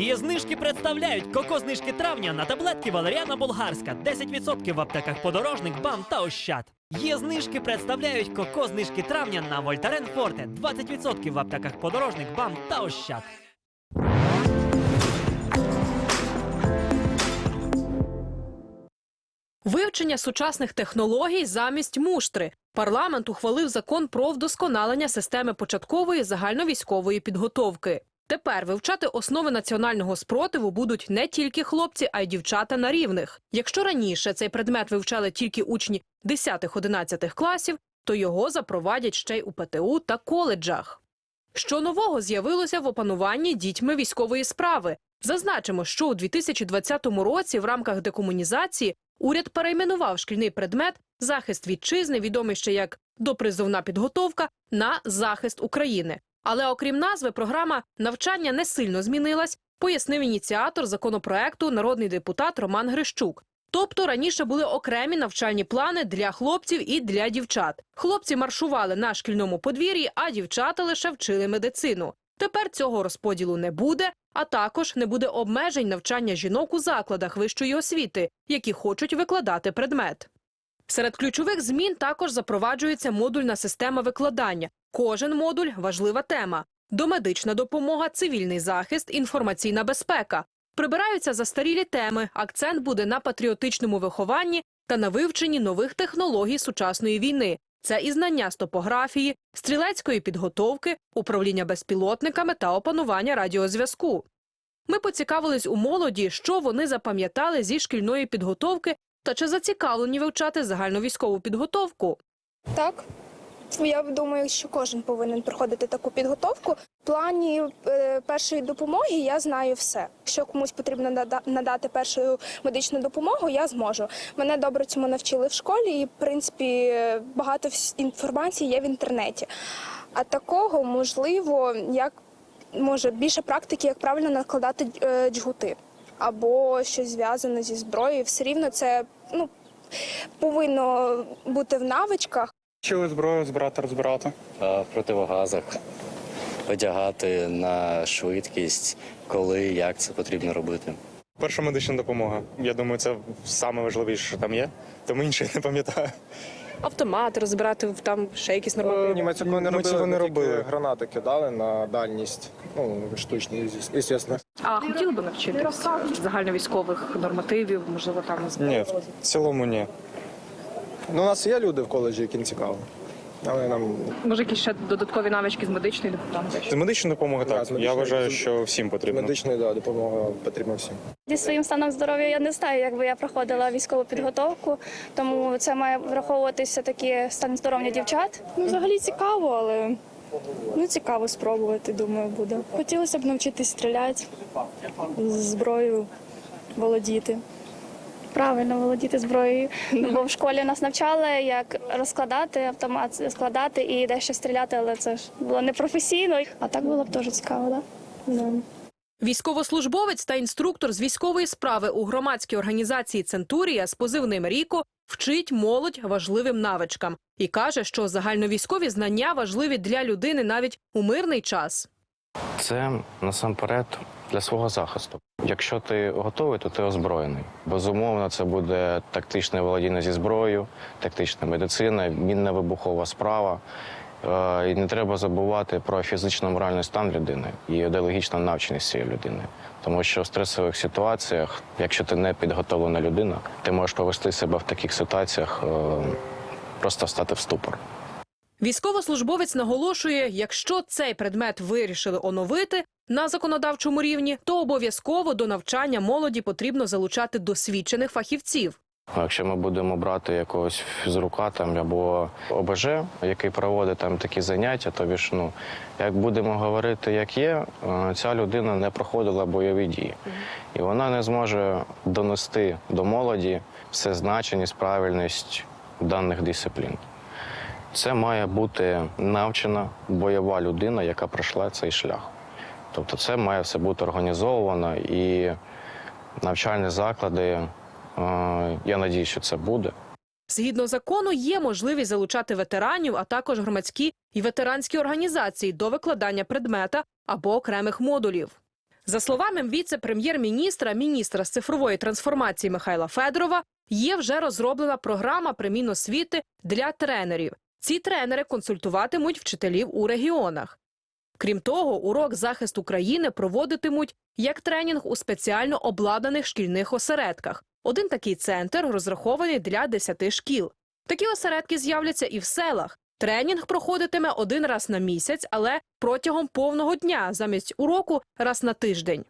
Її знижки представляють коко-знижки травня на таблетки Валеріана Болгарська, 10% в аптеках подорожник, бам та ощад. Є знижки представляють коко-знижки травня на Вольтарен Форте, 20% в аптеках подорожник, бам та ощад. Вивчення сучасних технологій замість муштри. Парламент ухвалив закон про вдосконалення системи початкової загальновійськової підготовки. Тепер вивчати основи національного спротиву будуть не тільки хлопці, а й дівчата на рівних. Якщо раніше цей предмет вивчали тільки учні 10-11 класів, то його запровадять ще й у ПТУ та коледжах. Що нового з'явилося в опануванні дітьми військової справи? Зазначимо, що у 2020 році в рамках декомунізації уряд перейменував шкільний предмет захист вітчизни, відомий ще як допризовна підготовка, на захист України. Але окрім назви, програма навчання не сильно змінилась, пояснив ініціатор законопроекту народний депутат Роман Грищук. Тобто раніше були окремі навчальні плани для хлопців і для дівчат. Хлопці маршували на шкільному подвір'ї, а дівчата лише вчили медицину. Тепер цього розподілу не буде, а також не буде обмежень навчання жінок у закладах вищої освіти, які хочуть викладати предмет. Серед ключових змін також запроваджується модульна система викладання. Кожен модуль важлива тема: домедична допомога, цивільний захист, інформаційна безпека. Прибираються застарілі теми. Акцент буде на патріотичному вихованні та на вивченні нових технологій сучасної війни. Це і знання з топографії, стрілецької підготовки, управління безпілотниками та опанування радіозв'язку. Ми поцікавились у молоді, що вони запам'ятали зі шкільної підготовки та чи зацікавлені вивчати загальновійськову підготовку. Так. Я думаю, що кожен повинен проходити таку підготовку. В плані е, першої допомоги я знаю все. Якщо комусь потрібно нада- надати першу медичну допомогу, я зможу. Мене добре цьому навчили в школі, і в принципі багато інформації є в інтернеті. А такого можливо, як може більше практики, як правильно накладати е, джгути або щось зв'язане зі зброєю. Все рівно це ну повинно бути в навичках. Вчили зброю збирати, розбирати. в противогазах, одягати на швидкість, коли, як це потрібно робити. Перша медична допомога. Я думаю, це саме важливіше, що там є. Тому інше я не пам'ятаю. Автомати розбирати там ще якісь Ні, ми цього не Ми робили. цього не робили. гранати кидали на дальність. Ну, штучні, звісно. А хотіли би навчитись загальновійськових нормативів, можливо, там Ні, в цілому ні. Ну, у нас є люди в коледжі, яким цікаво. Але нам може якісь ще додаткові навички з медичної там З медичної допомоги так. з Я медичної- вважаю, що всім потрібно. медична да, допомога потрібна всім. Зі своїм станом здоров'я я не знаю, якби я проходила військову підготовку, тому це має враховуватися таки стан здоров'я дівчат. Ну, взагалі цікаво, але ну цікаво спробувати, думаю, буде. Хотілося б навчитись стріляти з зброєю, володіти. Правильно володіти зброєю. Бо в школі нас навчали, як розкладати автомат, складати і дещо стріляти, але це ж було непрофесійно. А так було б теж цікаво, так? Да? Військовослужбовець та інструктор з військової справи у громадській організації Центурія з позивним Ріко вчить молодь важливим навичкам і каже, що загальновійськові знання важливі для людини навіть у мирний час. Це насамперед для свого захисту. Якщо ти готовий, то ти озброєний. Безумовно, це буде тактичне володіння зі зброєю, тактична медицина, мінна вибухова справа. Е, І не треба забувати про фізично-моральний стан людини і ідеологічну навченість цієї людини. Тому що в стресових ситуаціях, якщо ти не підготовлена людина, ти можеш повести себе в таких ситуаціях, е, просто встати в ступор. Військовослужбовець наголошує, якщо цей предмет вирішили оновити на законодавчому рівні, то обов'язково до навчання молоді потрібно залучати досвідчених фахівців. Якщо ми будемо брати якогось фізрука там або ОБЖ, який проводить там такі заняття, то ж, ну, як будемо говорити, як є, е, ця людина не проходила бойові дії. І вона не зможе донести до молоді все значеність, правильність даних дисциплін. Це має бути навчена бойова людина, яка пройшла цей шлях. Тобто це має все бути організовано і навчальні заклади, е, я надію, що це буде. Згідно закону, є можливість залучати ветеранів, а також громадські і ветеранські організації до викладання предмета або окремих модулів. За словами віце-прем'єр-міністра, міністра з цифрової трансформації Михайла Федорова, є вже розроблена програма при Міносвіти для тренерів. Ці тренери консультуватимуть вчителів у регіонах. Крім того, урок захист України проводитимуть як тренінг у спеціально обладнаних шкільних осередках. Один такий центр розрахований для 10 шкіл. Такі осередки з'являться і в селах. Тренінг проходитиме один раз на місяць, але протягом повного дня замість уроку раз на тиждень.